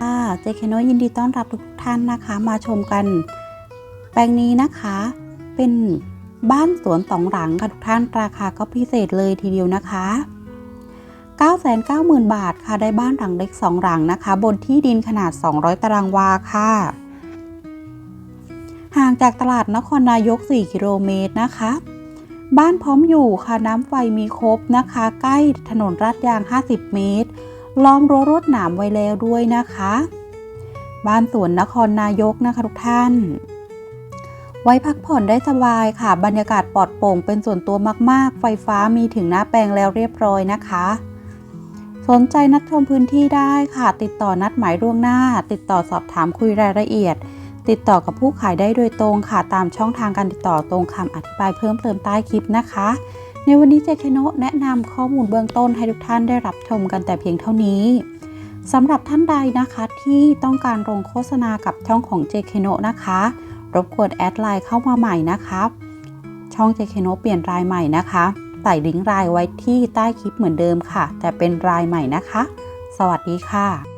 ค่ะเจคโนยินดีต้อนรับทุกท่านนะคะ มาชมกัน แปลงนี้นะคะ เป็นบ้านสวนสองหลังค่ะทุกท่านราคาก็พิเศษเลยทีเดียวนะคะ990,000 บาทค่ะได้บ้านหลังเล็ก 2 หลังนะคะ บนที่ดินขนาด 200 ตารางวาค่ะ ห่างจากตลาดนครนายก 4 กิโลเมตรนะคะ บ้านพร้อมอยู่ค่ะน้ำไฟมีครบนะคะ ใกล้ถนนลาดยาง 50 เมตร ล้อมรั้วรวดหนามไว้แล้วด้วยนะคะ บ้านสวนนครนายกนะคะทุกท่าน ไว้พักผ่อนได้สบายค่ะ บรรยากาศปลอดโปร่งเป็นส่วนตัวมากๆ ไฟฟ้ามีถึงหน้าแปลงแล้วเรียบร้อยนะคะ สนใจนัดชมพื้นที่ได้ค่ะ ติดต่อนัดหมายล่วงหน้า ติดต่อสอบถามคุยรายละเอียด ติดต่อกับผู้ขายได้โดยตรงค่ะตามช่องทางการติดต่อตรงคำอธิบายเพิ่มเติมใต้คลิปนะคะ ในวันนี้เจคโนะแนะนำข้อมูลเบื้องต้นให้ทุกท่านได้รับชมกันแต่เพียงเท่านี้สำหรับท่านใดนะคะที่ต้องการลงโฆษณากับช่องของเจคโนะนะคะ รบกวนแอดไลน์เข้ามาใหม่นะคะช่องเจคโนะเปลี่ยนรายใหม่นะคะใส่ลิงก์รายไว้ที่ใต้คลิปเหมือนเดิมค่ะ แต่เป็นรายใหม่นะคะ สวัสดีค่ะ